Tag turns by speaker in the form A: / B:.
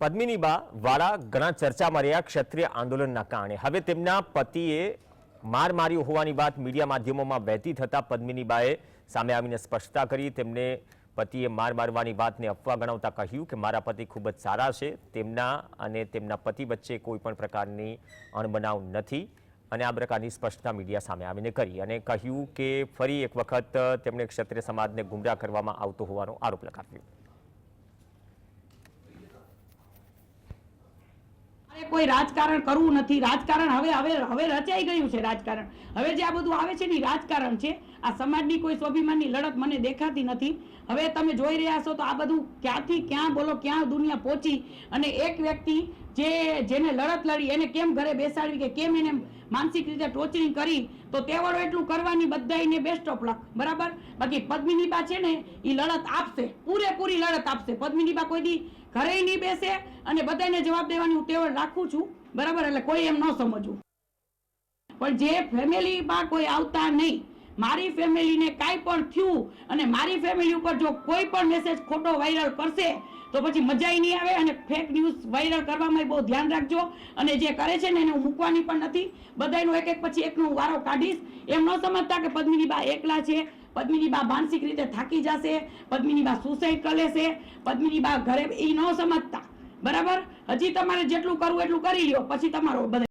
A: પદ્મિનીબા વાળા ઘણા ચર્ચામાં રહ્યા ક્ષત્રિય આંદોલનના કારણે. હવે તેમના પતિએ માર માર્યો હોવાની વાત મીડિયા માધ્યમોમાં વહેતી પદ્મિની પદ્મિનીબાએ સામે આવીને સ્પષ્ટતા કરી. તેમને પતિએ માર મારવાની વાતને અફવા ગણાવતા કહ્યું કે, મારા પતિ ખૂબ જ સારા છે. તેમના અને તેમના પતિ વચ્ચે કોઈ પણ પ્રકારની અણબનાવ નથી. અને આ પ્રકારની સ્પષ્ટતા મીડિયા સામે આવીને કરી અને કહ્યું કે, ફરી એક વખત તેમણે ક્ષત્રિય સમાજને ગુમરાહ કરવામાં આવતો હોવાનો આરોપ લગાવ્યો.
B: કોઈ રાજકારણ કરવું નથી. રાજકારણ હવે હવે હવે રચાઈ ગયું છે રાજકારણ. હવે જે આ બધું આવે છે ને રાજકારણ છે. આ સમાજની કોઈ સ્વાભિમાનની લડત મને દેખાતી નથી. હવે તમે જોઈ રહ્યા છો તો આ બધું ક્યાંથી ક્યાં બોલો, ક્યાં દુનિયા પહોંચી? અને એક વ્યક્તિ જે, જેને લડત લડી, એને કેમ ઘરે બેસાડવી કે કેમ એને માનસિક રીતે ટોચણી કરી, તો તેવડો એટલું કરવાની બધાને બેસ્ટ ઓફ લક બરાબર? બાકી પદ્મિનીબા છે ને એ લડત આપશે. પૂરેપૂરી લડત આપશે. પદ્મિનીબા કોઈ દી ઘરે નહીં બેસે અને બધાને જવાબ દેવાની હું તેવડ રાખું છું. બરાબર? એટલે કોઈ એમ ન સમજવું. પણ જે ફેમિલીમાં કોઈ આવતા નહીં, મારી ફેમિલીને કાંઈ પણ થયું અને મારી ફેમિલી ઉપર જો કોઈ પણ મેસેજ ખોટો વાયરલ કરશે, તો પછી મજાય નહીં આવે અને ફેક ન્યૂઝ વાયરલ કરવામાં બહુ ધ્યાન રાખજો. અને જે કરે છે ને એને હું મૂકવાની પણ નથી. બધાનું એક એક પછી એકનો વારો કાઢીશ. એમ ન સમજતા કે પદ્મિનીબા એકલા છે પદ્મિનીબા માનસિક રીતે થાકી જશે, પદ્મિનીબા સુસાઇડ કરી લેશે, પદ્મિનીબા ઘરે એ ન સમજતા. બરાબર? હજી તમારે જેટલું કરવું એટલું કરી લ્યો, પછી તમારો બધા